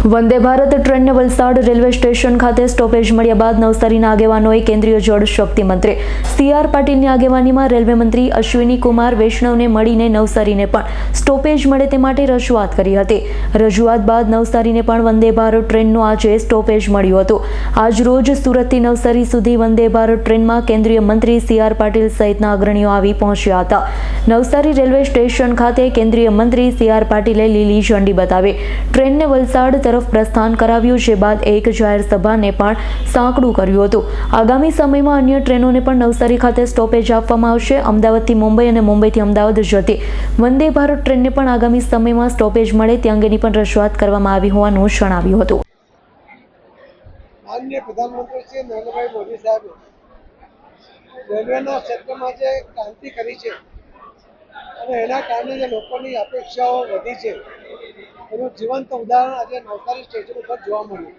વંદે ભારત ટ્રેનને Valsad railway station ખાતે stoppage મળ્યા બાદ નવસારીના આગેવાનોએ કેન્દ્રીય જળ શક્તિ મંત્રી સી પાટીલની આગેવાનીમાં રેલવે મંત્રી અશ્વિની કુમાર વૈષ્ણવને મળીને નવસારીને પણ સ્ટોપેજ મળે તે માટે રજૂઆત કરી હતી. રજૂઆત બાદ નવસારીને પણ વંદે ભારત ટ્રેનનું આજે સ્ટોપેજ મળ્યું હતું. આજ રોજ સુરતથી નવસારી સુધી વંદે ભારત ટ્રેનમાં કેન્દ્રીય મંત્રી સી આર પાટીલ સહિતના અગ્રણીઓ આવી પહોંચ્યા હતા. નવસારી રેલવે સ્ટેશન ખાતે કેન્દ્રીય મંત્રી સી આર પાટીલે લીલી ઝંડી બતાવી ટ્રેનને વલસાડ તરફ પ્રસ્થાન કરાવ્યું, જે બાદ એક જાહેર સભાને પણ સાંકડું કર્યું હતું. આગામી સમયમાં અન્ય ટ્રેનોને પણ નવસારી ખાતે સ્ટોપેજ આપવામાં આવશે. અમદાવાદથી મુંબઈ અને મુંબઈથી અમદાવાદ જતી વંદે ભારત ટ્રેનને પણ આગામી સમયમાં સ્ટોપેજ મળે, તે અંગેની પણ રજૂઆત કરવામાં આવી હોવાનું જણાવ્યું હતું. માનનીય પ્રધાનમંત્રી શ્રી નરેન્દ્રભાઈ મોદી સાહેબે રેલવેના ક્ષેત્રમાં જે ક્રાંતિ કરી છે અને એના કારણે જે લોકોની અપેક્ષાઓ વધી છે એનું જીવંત ઉદાહરણ આજે નવસારી સ્ટેશન ઉપર જોવા મળ્યું.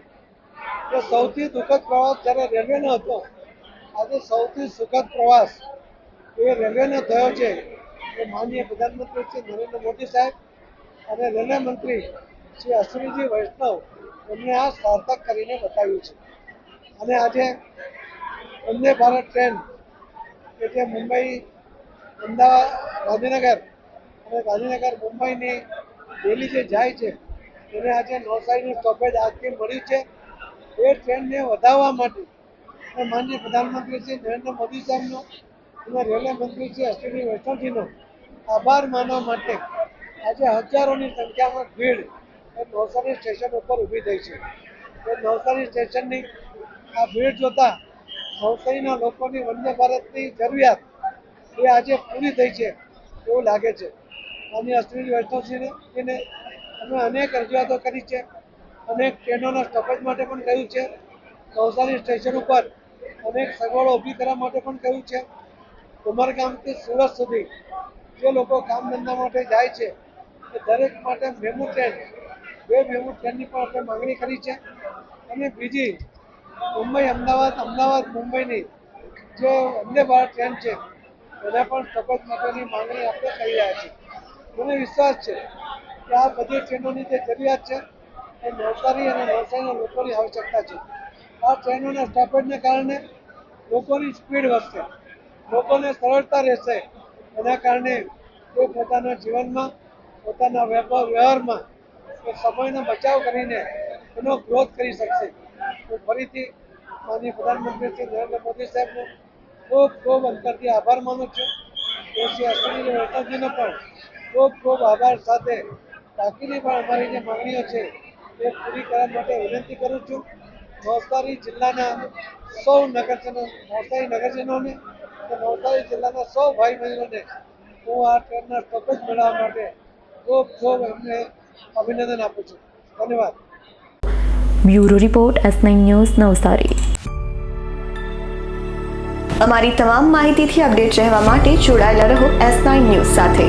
કે સૌથી દુઃખદ પ્રવાસ જ્યારે રેલવેનો હતો, આજે સૌથી સુખદ પ્રવાસ એ રેલવેનો થયો છે. એ માનનીય પ્રધાનમંત્રી શ્રી નરેન્દ્ર મોદી સાહેબ અને રેલવે મંત્રી શ્રી અશ્વિનીજી વૈષ્ણવ એમને આ સાર્થક કરીને બતાવ્યું છે. અને આજે વંદે ભારત ટ્રેન કે જે મુંબઈ, અમદાવાદ, ગાંધીનગર અને ગાંધીનગર મુંબઈની ડેલી જાય છે એને આજે નવસારીનું સ્ટોપેજ આજથી મળી છે. એ ટ્રેનને વધારવા માટે માનનીય પ્રધાનમંત્રી શ્રી નરેન્દ્ર મોદી સાહેબનો અને રેલવે મંત્રી શ્રી અશ્વિની વૈષ્ણવજીનો આભાર માનવા માટે આજે હજારોની સંખ્યામાં ભીડ એ નવસારી સ્ટેશન ઉપર ઊભી થઈ છે. એ નવસારી સ્ટેશનની આ ભીડ જોતા નવસારીના લોકોની વંદે ભારતની જરૂરિયાત એ આજે પૂરી થઈ છે એવું લાગે છે. અને અશ્વિની વૈષ્ણવજીને અમે અનેક રજૂઆતો કરી છે. અનેક ટ્રેનોના સ્ટોપેજ માટે પણ કહ્યું છે. નવસારી સ્ટેશન ઉપર અનેક સગવડો ઊભી કરવા માટે પણ કહ્યું છે. ઉમરગામથી સુરત સુધી જે લોકો કામ ધંધા માટે જાય છે, એ દરેક માટે મેમુ ટ્રેન, બે મેમુ ટ્રેનની પણ આપણે માંગણી કરી છે. અને બીજી, મુંબઈ, અમદાવાદ અમદાવાદ, મુંબઈની જે વંદે ભારત ટ્રેન છે, એના પણ સ્ટોપેજ માટેની માંગણી આપણે કરી રહ્યા છીએ. મને વિશ્વાસ છે કે આ બધી ટ્રેનોની જે જરૂરિયાત છે, એ નવસારી અને નવસારીના લોકોની આવશ્યકતા છે. આ ટ્રેનોના સ્ટોપેજને કારણે લોકોની સ્પીડ વધશે, લોકોને સરળતા રહેશે. એના કારણે તે પોતાના જીવનમાં, પોતાના વેપાર વ્યવહારમાં એ સમયનો બચાવ કરીને એનો ગ્રોથ કરી શકશે. હું ફરીથી માનીય પ્રધાનમંત્રી શ્રી નરેન્દ્ર મોદી સાહેબનો ખૂબ ખૂબ અંતરથી આભાર માનું છું. શ્રી અશ્વિની વૈષ્ણવજીનો પણ ખૂબ ખૂબ આભાર સાથે બાકીની પણ અમારી જે માંગણીઓ છે એ પૂરી કરવા માટે વિનંતી કરું છું. નવસારી જિલ્લાના સૌ નગરજનો, નવસારી નગરજનોને અને નવસારી જિલ્લાના સૌ ભાઈ બહેનોને હું આ ટ્રેનના સ્ટોપેજ મેળવવા માટે ખૂબ ખૂબ એમને અભિનંદન આપું છું. ધન્યવાદ. Bureau report S nine news Navsari. અમારી તમામ માહિતીથી અપડેટ રહેવા માટે જોડાયેલા રહો એસ નાઇન ન્યૂઝ સાથે.